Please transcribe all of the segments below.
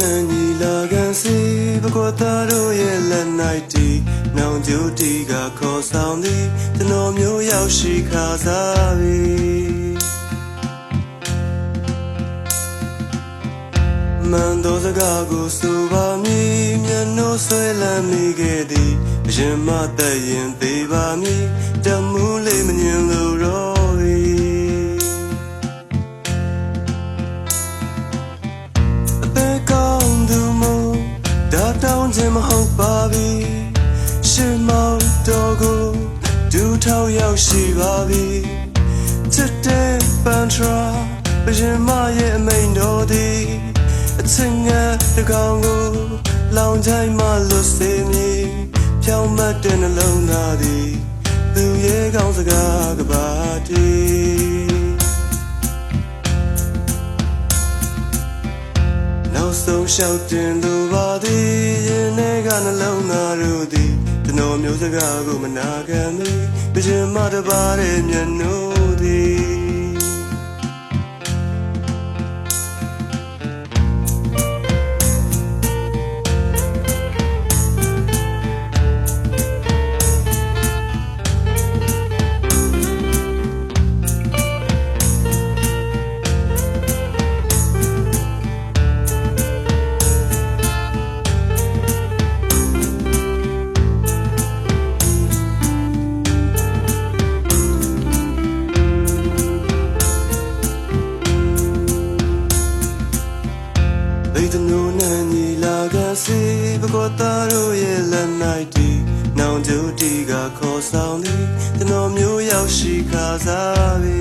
တနုနဲ့ညီလာခံစီပကွာသားတို့ရဲ့လက်နိုင်တီနောင်ကျိုးတီကခေါ်ဆောင်သည်ကျွန်တော်မျိုးရောက်ရှိခါစားပြီမန်တော်စကားကိုဆိုပါမည်မျက်နှာဆွဲလန်းမိခဲ့သည်အရင်မှတည်ရင်သေးပါမည်တမှုလေး တောင်းခြင်းမဟုတ်ပါပြီရှင်မောင်တော်ကိုဒူထောက်ရောက်ရှိပါပြီချစ်တဲ့ပန်ထရာဘရင်မရဲ့အမိန်တော်သည်အချင်းငယ်တကောင်ကိုလောင်ချိုင်းမှလွတ်စေမည်ဖြောင်းမတ်တဲ့နှလုံးသားသည်သူရဲ့ကောင်းစကားကပါတည်းနောက်ဆုံးလျှောက်တင်လိုပါသည်ရင်ထဲက နှလုံးသားတို့သည်ကျွန်တော်မျိုးစကားကိုမနာခံမီပြခြင်းမတပါတဲ့မျက်နှာသည် ဗိဒနုနဲ့ညီလာခံစီပကောသားတို့ရဲ့လက်နိုင်တီနောင်ကျိုးတီကခေါ်ဆောင်သည်ကျွန်တော်မျိုးရောက်ရှိခါစားပြီ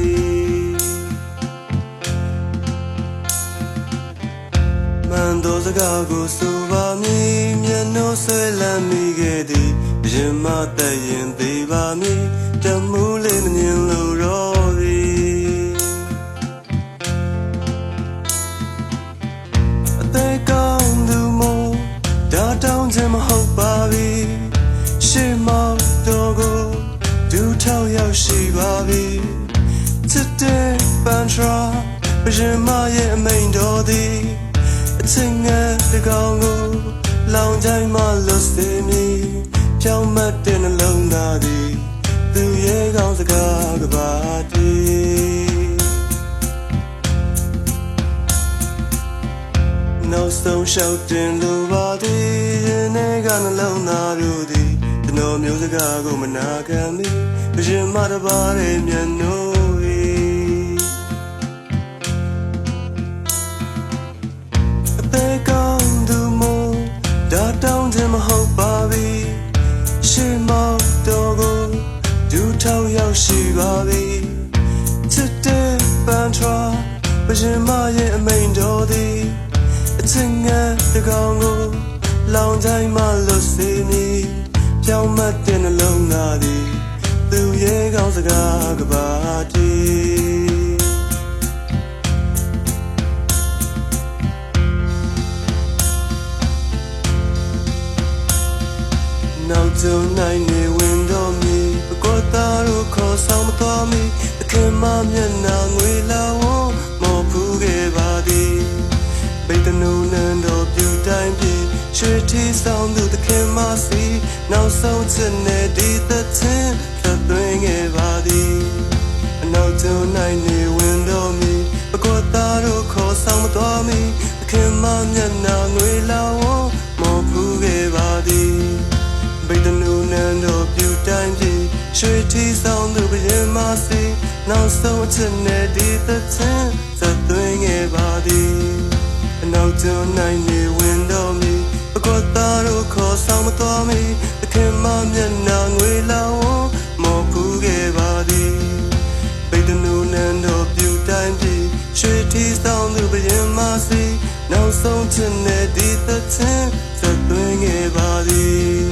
မန်တော်စကားကိုဆိုပါမည်မျက်နှာဆွဲလန်းမိခဲ့သည်အရင်မှတည်ရင်သေးပါမည်တမှု 6ရောက်ရှိပါပြီစစ်တဲ့ပန်ထရာပရင်မရဲ့အမိန်တော်သည်အချင်းငယ်တကောင်ကိုလောင်ချိုင်းမှလွတ်စေမည်ကြောင်မတ်တဲ့နှလုံးသားသည်သူရဲ့ကောင်းစကားကပါတည်းနောက်ဆုံးရှောက်တင်လိုပါသည်ရင်ထဲကနှလုံးသားတို့သည် တော်မျိုးစကားကိုမနာခံမီဘရင်မတပါတဲ့မျက်နှာအသေးကောင်းသူမို့ဒါတောင်းခြင်းမဟုတ်ပါပြီရှေ့မောင်တော်ကိုဒူထောက်ရောက်ရှိပါပြီချစ်တဲ့ပန်ထရာဘရင်မရဲ့အမိန်တော်သည်အချင်းငယ်တကောင်ကိုလောင်ချိုင်းမှလွတ်စေမည် ပြောင်းမတ်တဲ့နှလုံးသားသည်သူရဲ့ကောင်းစကားကပါတည်းနောက်ကျုံနိုင်နေဝင်တော်မူပကောသားတို့ခေါ်ဆောင်မတော်မီအခင်မမျက်နှာငွေလာဝမော်ဖူးခဲ့ပါသည်ဗိတနုနန္တော်ပြူတိုင်းပြီရွှေထီဆောင်သူသခင်မစီ နောက်ဆုံးချစ်နဲ့ဒီသက်ချင်းသက်သွင်းခဲ့ပါသည်အနောက်ကျုံနိုင်နေဝင်တော်မူပကောသားတို့ခေါ်ဆောင်မတော်မီသခင်မမျက်နှာငွေလာဝမော်ဖူးခဲ့ပါသည်ဗိတနုနန္တော်ပြူတိုင်းပြီရွှေထီဆောင်သူဘရင်မစီနောက်ဆုံးချစ်နဲ့ဒီသက်ချင်းသက်သွင်းခဲ့ပါသည်အနောက်ကျနိုင်နေဝင်တော်မူပကောသားတို့ခေါ်ဆောင်မတော်မီသ ခင်မမျက်နှာငွေလောင်းမော်ကူးခဲ့ပါသည်ပိတ်တနူနန်တော်ပြူတိုင်းပြည်ရွှေထီဆောင်သူဘရင်မစီနောက်ဆုံးချင်တဲ့ဒီသချင်းသက်သွင်းခဲ့ပါသည်